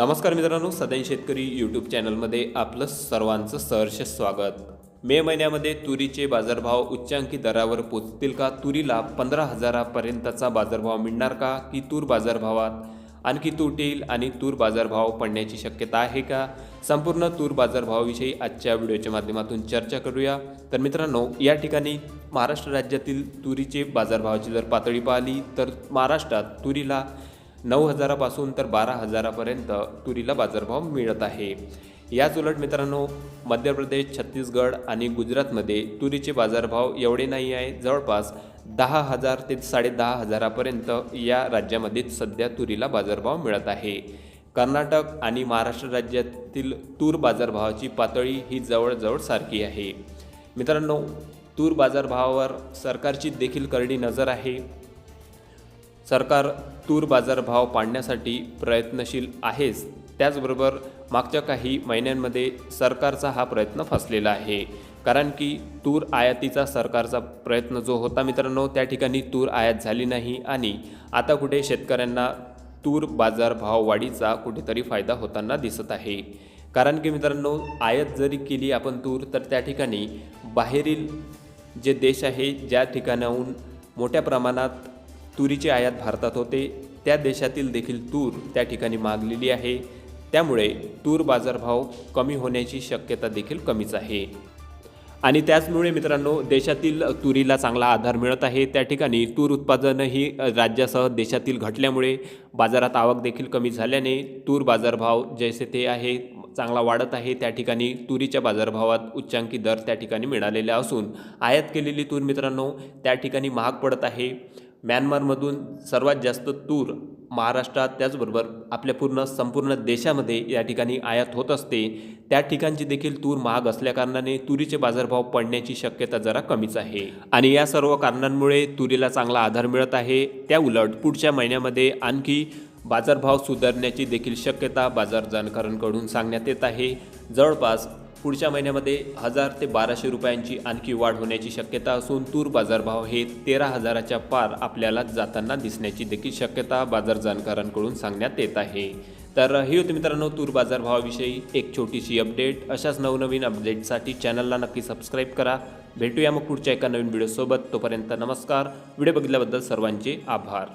नमस्कार मित्रांनो सदैन शेतकरी यूट्यूब चॅनलमध्ये आपलं सर्वांचं सहर्ष स्वागत. मे महिन्यामध्ये तुरीचे बाजारभाव उच्चांकी दरावर पोचतील का? तुरीला पंधरा हजारापर्यंतचा बाजारभाव मिळणार का? की तूर बाजारभावात? आणखी तूट येईल आणि तूर बाजारभाव पडण्याची शक्यता आहे का? संपूर्ण तूर बाजारभावाविषयी आजच्या व्हिडिओच्या माध्यमातून चर्चा करूया. तर मित्रांनो या ठिकाणी महाराष्ट्र राज्यातील तुरीचे बाजारभावाची जर पातळी पाहिली तर महाराष्ट्रात तुरीला नऊ हजारापासून तर बारा हजारापर्यंत तुरीला बाजारभाव मिळत आहे. याच उलट मित्रांनो मध्य प्रदेश छत्तीसगड आणि गुजरातमध्ये तुरीचे बाजारभाव एवढे नाही आहे. जवळपास दहा हजार ते साडेदहा हजारापर्यंत या राज्यामध्ये सध्या तुरीला बाजारभाव मिळत आहे. कर्नाटक आणि महाराष्ट्र राज्यातील तूर बाजारभावाची पातळी ही जवळजवळ सारखी आहे. मित्रांनो तूर बाजारभावावर सरकारची देखील करडी नजर आहे. सरकार तूर बाजारभाव पाडण्यासाठी प्रयत्नशील आहेच. त्याचबरोबर मागच्या काही महिन्यांमध्ये सरकारचा हा प्रयत्न फसलेला आहे. कारण की तूर आयातीचा सरकारचा प्रयत्न जो होता मित्रांनो त्या ठिकाणी तूर आयात झाली नाही आणि आता कुठे शेतकऱ्यांना तूर बाजारभाव वाढीचा कुठेतरी फायदा होताना दिसत आहे. कारण की मित्रांनो आयात जरी केली आपण तूर तर त्या ठिकाणी बाहेरील जे देश आहे ज्या ठिकाणाहून मोठ्या प्रमाणात तुरीची आयात भारतात होते. त्या देशातील देखील तूर त्या ठिकाणी मागलेली आहे. त्यामुळे तूर बाजारभाव कमी होण्याची शक्यता देखील कमीच आहे. आणि त्याचमुळे मित्रांनो देशातील तुरीला चांगला आधार मिळत आहे. त्या ठिकाणी तूर उत्पादनही राज्यासह देशातील घटल्यामुळे बाजारात आवक देखील कमी झाल्याने तूर बाजारभाव जैसे ते आहे चांगला वाढत आहे. त्या ठिकाणी तुरीच्या बाजारभावात उच्चांकी दर त्या ठिकाणी मिळालेले असून आयात केलेली तूर मित्रांनो त्या ठिकाणी महाग पडत आहे. म्यानमारमधून सर्वात जास्त तूर महाराष्ट्रात त्याचबरोबर आपल्या पूर्ण संपूर्ण देशामध्ये या ठिकाणी आयात होत असते. त्या ठिकाणची देखील तूर महाग असल्याकारणाने तुरीचे बाजारभाव पडण्याची शक्यता जरा कमीच आहे. आणि या सर्व कारणांमुळे तुरीला चांगला आधार मिळत आहे. त्या उलट पुढच्या महिन्यामध्ये आणखी बाजारभाव सुधारण्याची देखील शक्यता बाजार जाणकारांकडून सांगण्यात येत आहे. जवळपास पुढच्या महिन्यामध्ये हजार ते बाराशे रुपयांची आणखी वाढ होण्याची शक्यता असून तूर बाजारभाव हे तेरा हजाराच्या पार आपल्याला जाताना दिसण्याची देखील शक्यता बाजार जाणकारांकडून सांगण्यात येत आहे. तर ही होती मित्रांनो तूर बाजारभावाविषयी एक छोटीशी अपडेट. अशाच नवनवीन अपडेटसाठी चॅनलला नक्की सबस्क्राईब करा. भेटूया मग पुढच्या एका नवीन व्हिडिओसोबत. तोपर्यंत नमस्कार. व्हिडिओ बघितल्याबद्दल सर्वांचे आभार.